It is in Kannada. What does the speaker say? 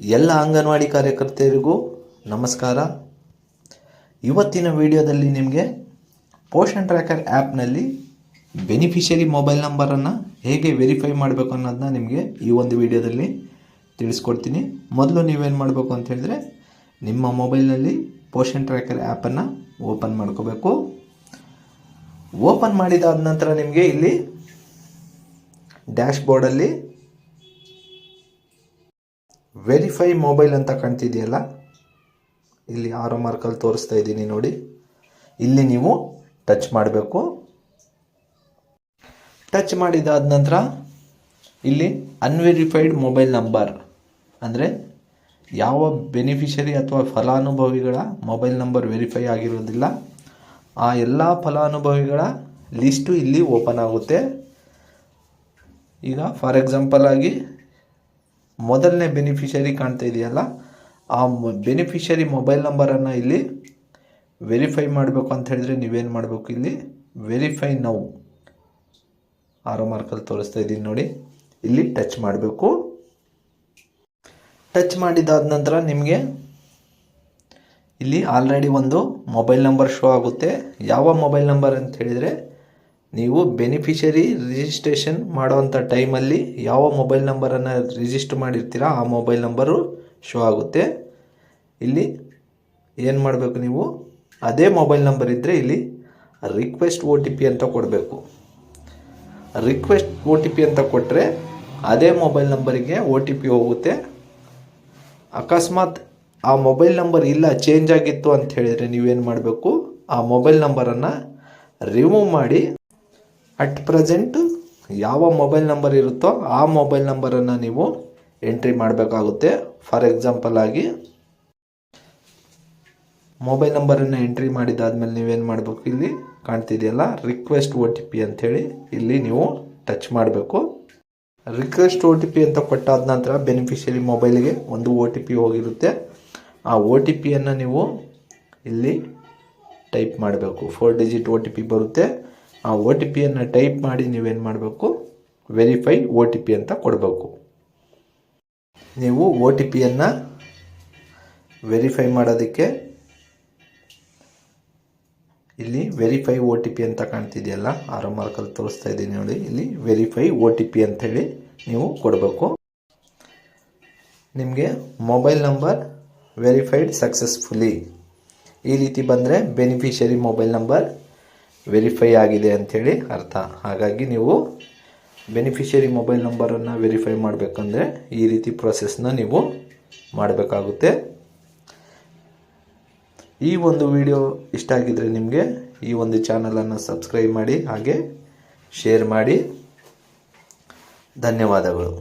ಎಲ್ಲ ಅಂಗನವಾಡಿ ಕಾರ್ಯಕರ್ತೆಯರಿಗೂ ನಮಸ್ಕಾರ. ಇವತ್ತಿನ ವಿಡಿಯೋದಲ್ಲಿ ನಿಮಗೆ ಪೋಷನ್ ಟ್ರ್ಯಾಕರ್ ಆ್ಯಪ್ನಲ್ಲಿ ಬೆನಿಫಿಷರಿ ಮೊಬೈಲ್ ನಂಬರನ್ನು ಹೇಗೆ ವೆರಿಫೈ ಮಾಡಬೇಕು ಅನ್ನೋದನ್ನ ನಿಮಗೆ ಈ ಒಂದು ವಿಡಿಯೋದಲ್ಲಿ ತಿಳಿಸ್ಕೊಡ್ತೀನಿ. ಮೊದಲು ನೀವೇನು ಮಾಡಬೇಕು ಅಂತ ಹೇಳಿದ್ರೆ ನಿಮ್ಮ ಮೊಬೈಲ್ನಲ್ಲಿ ಪೋಷನ್ ಟ್ರ್ಯಾಕರ್ ಆ್ಯಪನ್ನು ಓಪನ್ ಮಾಡ್ಕೋಬೇಕು. ಓಪನ್ ಮಾಡಿದಾದ ನಂತರ ನಿಮಗೆ ಇಲ್ಲಿ ಡ್ಯಾಶ್ ಬೋರ್ಡಲ್ಲಿ ವೆರಿಫೈ ಮೊಬೈಲ್ ಅಂತ ಕಾಣ್ತಿದೆಯಲ್ಲ? ಇಲ್ಲಿ ಆರೋ ಮಾರ್ಕಲ್ಲಿ ತೋರಿಸ್ತಾ ಇದ್ದೀನಿ ನೋಡಿ. ಇಲ್ಲಿ ನೀವು ಟಚ್ ಮಾಡಬೇಕು. ಟಚ್ ಮಾಡಿದಾದ ನಂತರ ಇಲ್ಲಿ ಅನ್ವೆರಿಫೈಡ್ ಮೊಬೈಲ್ ನಂಬರ್ ಅಂದರೆ ಯಾವ ಬೆನಿಫಿಷರಿ ಅಥವಾ ಫಲಾನುಭವಿಗಳ ಮೊಬೈಲ್ ನಂಬರ್ ವೆರಿಫೈ ಆಗಿರೋದಿಲ್ಲ. ಆ ಎಲ್ಲ ಫಲಾನುಭವಿಗಳ ಲಿಸ್ಟು ಇಲ್ಲಿ ಓಪನ್ ಆಗುತ್ತೆ. ಈಗ ಫಾರ್ ಎಕ್ಸಾಂಪಲ್ ಆಗಿ ಮೊದಲನೇ ಬೆನಿಫಿಷರಿ ಕಾಣ್ತಾ ಇದೆಯಲ್ಲ, ಆ ಬೆನಿಫಿಷರಿ ಮೊಬೈಲ್ ನಂಬರನ್ನು ಇಲ್ಲಿ ವೆರಿಫೈ ಮಾಡಬೇಕು ಅಂತ ಹೇಳಿದ್ರೆ ನೀವೇನು ಮಾಡಬೇಕು ಇಲ್ಲಿ? ವೆರಿಫೈ ನೌ ಆರೋ ಮಾರ್ಕಲ್ಲಿ ತೋರಿಸ್ತಾ ಇದ್ದೀನಿ ನೋಡಿ. ಇಲ್ಲಿ ಟಚ್ ಮಾಡಬೇಕು. ಟಚ್ ಮಾಡಿದಾದ ನಂತರ ನಿಮಗೆ ಇಲ್ಲಿ ಆಲ್ರೆಡಿ ಒಂದು ಮೊಬೈಲ್ ನಂಬರ್ ಶೋ ಆಗುತ್ತೆ. ಯಾವ ಮೊಬೈಲ್ ನಂಬರ್ ಅಂತ ಹೇಳಿದರೆ ನೀವು ಬೆನಿಫಿಷರಿ ರಿಜಿಸ್ಟ್ರೇಷನ್ ಮಾಡುವಂಥ ಟೈಮಲ್ಲಿ ಯಾವ ಮೊಬೈಲ್ ನಂಬರನ್ನು ರಿಜಿಸ್ಟರ್ ಮಾಡಿರ್ತೀರಾ, ಆ ಮೊಬೈಲ್ ನಂಬರು ಶೋ ಆಗುತ್ತೆ. ಇಲ್ಲಿ ಏನು ಮಾಡಬೇಕು ನೀವು? ಅದೇ ಮೊಬೈಲ್ ನಂಬರ್ ಇದ್ದರೆ ಇಲ್ಲಿ ರಿಕ್ವೆಸ್ಟ್ ಓ ಅಂತ ಕೊಡಬೇಕು. ರಿಕ್ವೆಸ್ಟ್ ಓ ಅಂತ ಕೊಟ್ಟರೆ ಅದೇ ಮೊಬೈಲ್ ನಂಬರಿಗೆ ಒ ಟಿ ಪಿ ಹೋಗುತ್ತೆ. ಅಕಸ್ಮಾತ್ ಆ ಮೊಬೈಲ್ ನಂಬರ್ ಇಲ್ಲ ಚೇಂಜ್ ಆಗಿತ್ತು ಅಂತ ಹೇಳಿದರೆ ನೀವೇನು ಮಾಡಬೇಕು? ಆ ಮೊಬೈಲ್ ನಂಬರನ್ನು ರಿಮೂವ್ ಮಾಡಿ ಅಟ್ ಪ್ರೆಸೆಂಟ್ ಯಾವ ಮೊಬೈಲ್ ನಂಬರ್ ಇರುತ್ತೋ ಆ ಮೊಬೈಲ್ ನಂಬರನ್ನು ನೀವು ಎಂಟ್ರಿ ಮಾಡಬೇಕಾಗುತ್ತೆ. ಫಾರ್ ಎಕ್ಸಾಂಪಲ್ ಆಗಿ ಮೊಬೈಲ್ ನಂಬರನ್ನು ಎಂಟ್ರಿ ಮಾಡಿದಾದ್ಮೇಲೆ ನೀವೇನು ಮಾಡಬೇಕು ಇಲ್ಲಿ? ಕಾಣ್ತಿದೆಯಲ್ಲ? ರಿಕ್ವೆಸ್ಟ್ ಒ ಟಿ ಪಿ ಅಂಥೇಳಿ ಇಲ್ಲಿ ನೀವು ಟಚ್ ಮಾಡಬೇಕು. ರಿಕ್ವೆಸ್ಟ್ ಒ ಟಿ ಪಿ ಅಂತ ಕೊಟ್ಟಾದ ನಂತರ ಬೆನಿಫಿಷಿಯರಿ ಮೊಬೈಲ್ಗೆ ಒಂದು ಒ ಟಿ ಪಿ ಹೋಗಿರುತ್ತೆ. ಆ ಒ ಟಿ ಪಿಯನ್ನು ನೀವು ಇಲ್ಲಿ ಟೈಪ್ ಮಾಡಬೇಕು. Four digit O T P ಬರುತ್ತೆ. ಆ ಒ ಟಿ ಪಿಯನ್ನು ಟೈಪ್ ಮಾಡಿ ನೀವೇನು ಮಾಡಬೇಕು? ವೆರಿಫೈ ಒ ಟಿ ಪಿ ಅಂತ ಕೊಡಬೇಕು. ನೀವು ಒ ಟಿ ಪಿಯನ್ನು ವೆರಿಫೈ ಮಾಡೋದಕ್ಕೆ ಇಲ್ಲಿ ವೆರಿಫೈ ಒ ಟಿ ಪಿ ಅಂತ ಕಾಣ್ತಿದೆಯಲ್ಲ? ಆರೋ ಮಾರ್ಕಲ್ಲಿ ತೋರಿಸ್ತಾ ಇದ್ದೀನಿ ನೋಡಿ. ಇಲ್ಲಿ ವೆರಿಫೈ ಒ ಟಿ ಪಿ ಅಂಥೇಳಿ ನೀವು ಕೊಡಬೇಕು. ನಿಮಗೆ ಮೊಬೈಲ್ ನಂಬರ್ ವೆರಿಫೈಡ್ ಸಕ್ಸಸ್ಫುಲಿ ಈ ರೀತಿ ಬಂದರೆ ಬೆನಿಫಿಷರಿ ಮೊಬೈಲ್ ನಂಬರ್ ವೆರಿಫೈ ಆಗಿದೆ ಅಂಥೇಳಿ ಅರ್ಥ. ಹಾಗಾಗಿ ನೀವು ಬೆನಿಫಿಷರಿ ಮೊಬೈಲ್ ನಂಬರನ್ನು ವೆರಿಫೈ ಮಾಡಬೇಕಂದ್ರೆ ಈ ರೀತಿ ಪ್ರೊಸೆಸ್ನ ನೀವು ಮಾಡಬೇಕಾಗುತ್ತೆ. ಈ ಒಂದು ವಿಡಿಯೋ ಇಷ್ಟ ಆಗಿದ್ದರೆ ನಿಮಗೆ ಈ ಒಂದು ಚಾನಲನ್ನು ಸಬ್ಸ್ಕ್ರೈಬ್ ಮಾಡಿ, ಹಾಗೆ ಶೇರ್ ಮಾಡಿ. ಧನ್ಯವಾದಗಳು.